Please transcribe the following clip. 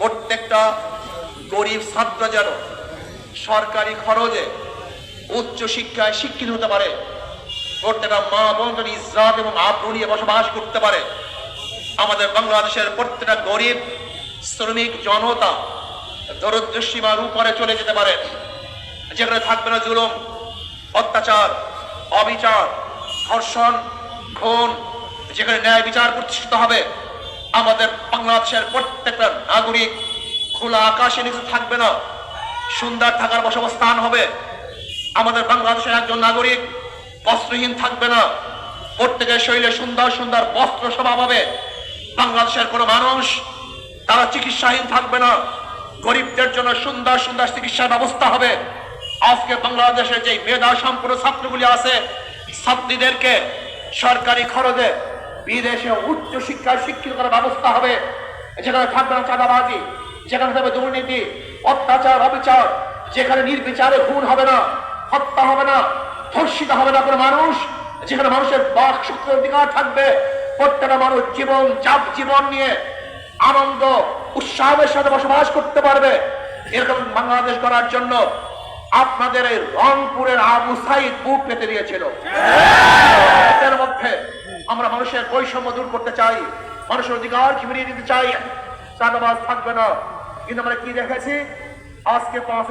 প্রত্যেকটা গরিব ছাত্র যেন সরকারি খরচে উচ্চ শিক্ষায় শিক্ষিত হতে পারে, প্রত্যেকটা মা বোন যেন এবং আব্রু নিয়ে বসবাস করতে পারে। আমাদের বাংলাদেশের প্রত্যেকটা গরিব শ্রমিক জনতা দরিদ্র সীমার উপরে চলে যেতে পারে। যেখানে থাকবে না জুলুম, অত্যাচার, অবিচার, ধর্ষণ, খুন, যেখানে ন্যায় বিচার প্রতিষ্ঠিত হবে। আমাদের বাংলাদেশের প্রত্যেকটা নাগরিক খোলা আকাশে নিচে থাকবে না। সুন্দর থাকার বসবাস্থান হবে। আমাদের বাংলাদেশের একজন নাগরিক বস্ত্রহীন থাকবে না। প্রত্যেকের শরীরে সুন্দর সুন্দর বস্ত্র স্বভাব হবে বাংলাদেশের কোনো মানুষ তারা চিকিৎসাহীন থাকবে না। গরিবদের জন্য সুন্দর সুন্দর চিকিৎসার ব্যবস্থা হবে। আজকে বাংলাদেশের যে মেধা সম্পন্ন ছাত্রগুলি আছে, ছাত্রীদেরকে সরকারি খরচে বিদেশে উচ্চ শিক্ষায় শিক্ষিত করার ব্যবস্থা হবে। যেখানে থাকবে না চাঁদাবাজি যেখানে থাকবে দুর্নীতি অত্যাচার অবিচার যেখানে নির্বিচারে খুন হবে না হত্যা হবে না ধর্ষিত হবে না কোনো মানুষ যেখানে মানুষের বাক শক্তির অধিকার থাকবে। প্রত্যেকটা মানুষ জীবন চাপ জীবন নিয়ে আনন্দ উৎসাহের সাথে বসবাস করতে পারবে। এরকম বাংলাদেশ করার জন্য আপনাদের এই রংপুরের আবু সাইদ বুক পেতে দিয়েছিল। এর মধ্যে আমরা মানুষের বৈষম্য দূর করতে চাই, মানুষের অধিকার ফিরিয়ে দিতে চাই। চাঁদাবাজ থাকবে না। কিন্তু আমরা কি দেখেছি? আজকে পাঁচই